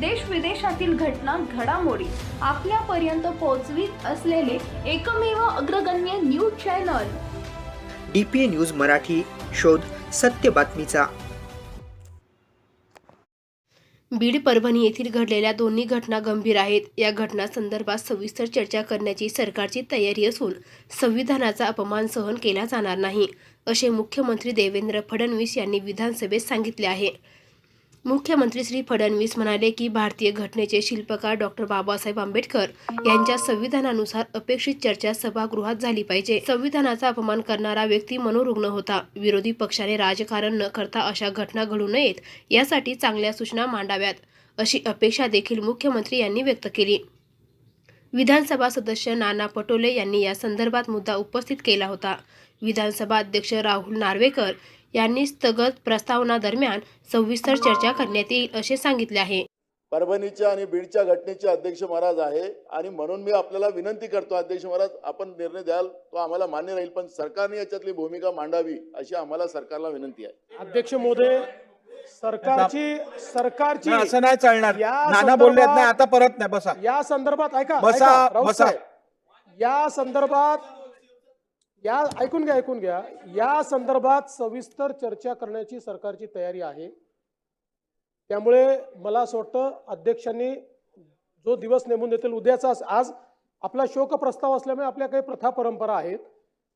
देश विदेशातील घटना घडामोडी आपल्यापर्यंत पोहोचवीत असलेले एकमेव अग्रगण्य news channel. D P A news Marathi शोध सत्य बातमीचा. बीड परभणी येथील घडलेल्या दोन्ही घटना गंभीर आहेत. या घटनांसंदर्भात सविस्तर चर्चा करण्याची सरकारची तयारी असून संविधानाचा अपमान सहन केला जाणार नाही असे मुख्यमंत्री देवेंद्र फडणवीस यांनी विधानसभेत सांगितले आहे. मुख्यमंत्री श्री फडणवीस म्हणाले की भारतीय घटनेचे शिल्पकार डॉक्टर बाबासाहेब आंबेडकर यांच्या संविधानानुसार अपेक्षित चर्चा सभागृहात झाली पाहिजे. संविधानाचा अपमान करणारा व्यक्ती मनोरुग्ण होता. विरोधी पक्षाने राजकारण न करता अशा घटना घडू नयेत यासाठी चांगल्या सूचना मांडाव्यात अशी अपेक्षा देखील मुख्यमंत्री यांनी व्यक्त केली. विधानसभा सदस्य नाना पटोले यांनी या संदर्भात मुद्दा उपस्थित केला होता. विधानसभा अध्यक्ष राहुल नार्वेकर यांनी स्थगत प्रस्तावना दरम्यान सविस्तर चर्चा करण्यात येईल असे सांगितले आहे. परभणीच्या आणि बीडच्या घटनेचे अध्यक्ष महाराज आहे आणि म्हणून मी आपल्याला विनंती करतो अध्यक्ष महाराज आपण निर्णय द्याल तो आम्हाला मान्य राहील पण सरकारने याच्यातली भूमिका मांडावी अशी आम्हाला सरकारला विनंती आहे. अध्यक्ष महोदय सरकारची सरकारची नाही, असं नाही चालणार. नाना बोलले आहेत, नाही आता परत नाही बसा. या संदर्भात ऐका बसा, बसा. या संदर्भात या ऐकून घ्या ऐकून घ्या. या संदर्भात सविस्तर चर्चा करण्याची सरकारची तयारी आहे. त्यामुळे मला असं वाटतं अध्यक्षांनी जो दिवस नेमून देतील उद्याचा आज आपला शोक प्रस्ताव असल्यामुळे आपल्या काही प्रथा परंपरा आहेत.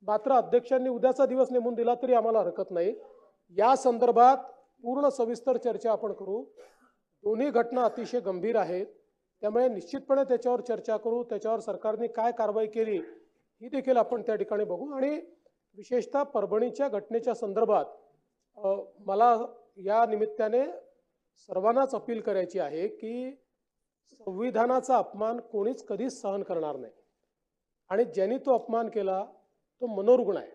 मात्र अध्यक्षांनी उद्याचा दिवस नेमून दिला तरी आम्हाला हरकत नाही. या संदर्भात पूर्ण सविस्तर चर्चा आपण करू. दोन्ही घटना अतिशय गंभीर आहेत. त्यामुळे निश्चितपणे त्याच्यावर चर्चा करू. त्याच्यावर सरकारने काय कारवाई केली ही देखील आपण त्या ठिकाणी बघू. आणि विशेषतः परभणीच्या घटनेच्या संदर्भात मला या निमित्ताने सर्वांनाच अपील करायची आहे की संविधानाचा अपमान कोणीच कधीच सहन करणार नाही. आणि ज्यांनी तो अपमान केला तो मनोरुग्ण आहे.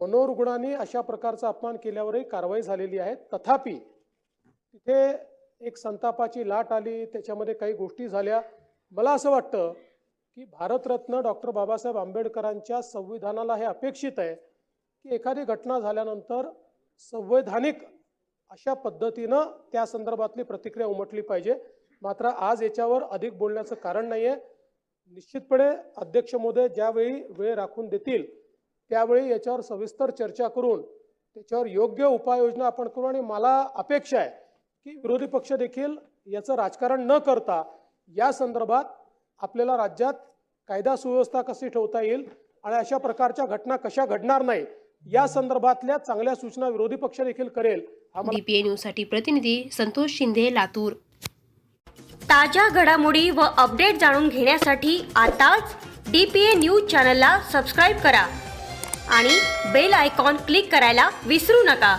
मनोरुग्णाने अशा प्रकारचा अपमान केल्यावरही कारवाई झालेली आहे. तथापि तिथे एक संतापाची लाट आली त्याच्यामध्ये काही गोष्टी झाल्या. मला असं वाटतं की भारतरत्न डॉक्टर बाबासाहेब आंबेडकरांच्या संविधानाला हे अपेक्षित आहे की एखादी घटना झाल्यानंतर संवैधानिक अशा पद्धतीनं त्या संदर्भातली प्रतिक्रिया उमटली पाहिजे. मात्र आज याच्यावर अधिक बोलण्याचं कारण नाही आहे निश्चितपणे अध्यक्ष महोदय ज्यावेळी वेळ राखून देतील त्यावेळी याच्यावर सविस्तर चर्चा करून त्याच्यावर योग्य उपाययोजना आपण करू. आणि मला अपेक्षा आहे की विरोधी पक्ष देखील याचं राजकारण न करता या संदर्भात आपल्याला राज्यात कायदा सुव्यवस्था कशी ठेवता येईल आणि अशा प्रकारच्या घटना कशा घडणार नाही या संदर्भातल्या चांगल्या सूचना विरोधी पक्ष देखील करेल. हा डीपीए न्यूजसाठी प्रतिनिधी संतोष शिंदे लातूर. ताज्या घडामोडी व अपडेट जाणून घेण्यासाठी आताच डी पी ए न्यूज चॅनलला सबस्क्राईब करा आणि बेल आयकॉन क्लिक करायला विसरू नका.